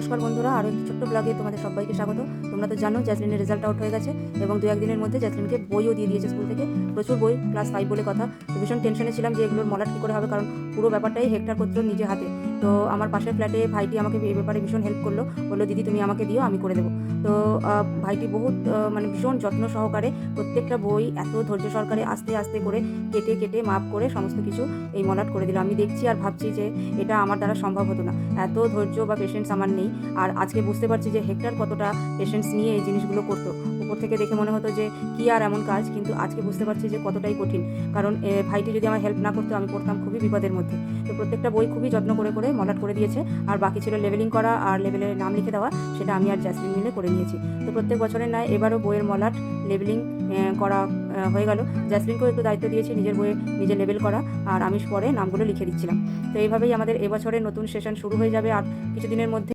নমস্কার বন্ধুরা, আরও একটি ছোট্ট ব্লগে তোমাদের সবাইকে স্বাগত। তোমরা তো জানো জ্যাসলিনের রেজাল্ট আউট হয়ে গেছে এবং দু একদিনের মধ্যে জ্যাসলিনকে বইও দিয়ে দিয়েছে স্কুল থেকে। প্রচুর বই ক্লাস ফাইভ বলে কথা। ভীষণ টেনশনে ছিলাম যে এগুলোর মলাট কী করে হবে, কারণ পুরো ব্যাপারটাই হেক্টার করছিল নিজে হাতে। তো আমার পাশের ফ্ল্যাটে ভাইটি আমাকে এই ব্যাপারে ভীষণ হেল্প করল। বলল, দিদি, তুমি আমাকে দিও, আমি করে দেবো। তো ভাইটি বহুত মানে ভীষণ যত্ন সহকারে প্রত্যেকটা বই এত ধৈর্য সহকারে আস্তে আস্তে করে কেটে কেটে, মাপ করে সমস্ত কিছু এই মলাট করে দিল। আমি দেখছি আর ভাবছি যে এটা আমার দ্বারা সম্ভব হতো না। এত ধৈর্য বা পেশেন্স আমার নেই। আর আজকে বুঝতে পারছি যে হেক্টর কতটা পেশেন্স নিয়ে এই জিনিসগুলো করতো। উপর থেকে দেখে মনে হতো যে কি আর এমন কাজ, কিন্তু আজকে বুঝতে পারছি যে কতটাই কঠিন। কারণ ভাইটি যদি আমার হেল্প না করতো, আমি পড়তাম খুবই বিপদের মধ্যে। তো প্রত্যেকটা বই খুবই যত্ন করে করে মলাট করে দিয়েছে, আর বাকি ছিল লেভেলিং করা আর লেভেলের নাম লিখে দেওয়া, সেটা আমি আর জাসমিন মিলে করে নিয়েছি। তো প্রত্যেক বছরের নয় এবারও বইয়ের মলাট লেভেলিং করা হয়ে গেল। জাসমিনকেও একটু দায়িত্ব দিয়েছি নিজের বইয়ে নিজে লেভেল করা, আর আমি পরে নামগুলো লিখে দিচ্ছিলাম। তো এইভাবেই আমাদের এবছরের নতুন সেশন শুরু হয়ে যাবে, আর কিছুদিনের মধ্যে